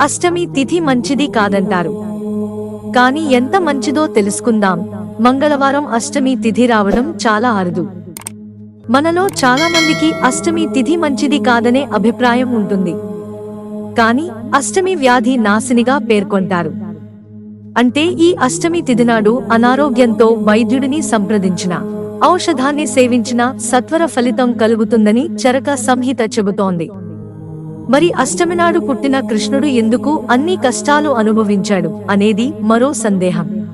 అష్టమి తిథి మంచిది కాదంటారు. కాని ఎంత మంచిదో తెలుసుకుందాం. మంగళవారం అష్టమి తిథి రావడం చాలా అరుదు. మనలో చాలా మందికి అష్టమి తిథి మంచిది కాదనే అభిప్రాయం ఉంటుంది. కాని అష్టమి వ్యాధి నాశినిగా పేర్కొంటారు. అంటే ఈ అష్టమి తిథినాడు అనారోగ్యంతో వైద్యుడిని సంప్రదించిన ఔషధాన్ని సేవించిన సత్వర ఫలితం కలుగుతుందని చరక సంహిత చెబుతోంది. మరి అష్టమినాడు పుట్టిన కృష్ణుడు ఎందుకు అన్ని కష్టాలు అనుభవించాడు అనేది మరో సందేహం.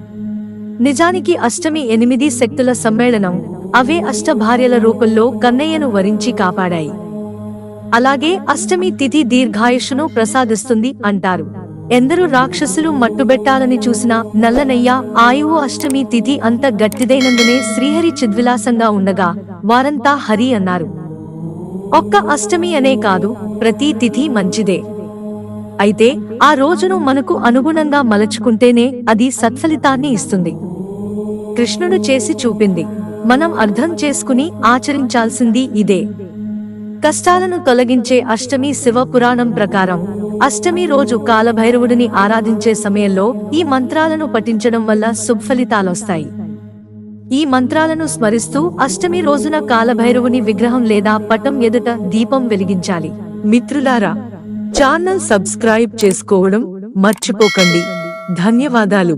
నిజానికి అష్టమి ఎనిమిది శక్తుల సమ్మేళనం అవే అష్టభార్యల రూపంలో కన్నయ్యను వరించి కాపాడాయి. అలాగే అష్టమి తిథి దీర్ఘాయుషును ప్రసాదిస్తుంది అంటారు. ఎందరూ రాక్షసులు మట్టుబెట్టాలని చూసిన నల్లనయ్య ఆయువు అష్టమి తిథి అంత గట్టిదైనందునే శ్రీహరి చిద్విలాసంగా ఉండగా వారంతా హరి అన్నారు. ఒక్క అష్టమి అనే కాదు ప్రతి తిథి మంచిదే. అయితే ఆ రోజును మనకు అనుగుణంగా మలచుకుంటేనే అది సత్ఫలితాన్ని ఇస్తుంది. కృష్ణుడు చేసి చూపింది. మనం అర్థం చేసుకుని ఆచరించాల్సింది ఇదే. కష్టాలను తొలగించే అష్టమి శివ పురాణం ప్రకారం అష్టమి రోజు కాలభైరవుడిని ఆరాధించే సమయంలో ఈ మంత్రాలను పఠించడం వల్ల సుఫలితాలొస్తాయి ఈ మంత్రాలను స్మరిస్తూ అష్టమి రోజున కాలభైరవుని విగ్రహం లేదా పటం ఎదుట దీపం వెలిగించాలి. మిత్రులారా ఛానల్ సబ్స్క్రైబ్ చేసుకోవడం మర్చిపోకండి. ధన్యవాదాలు.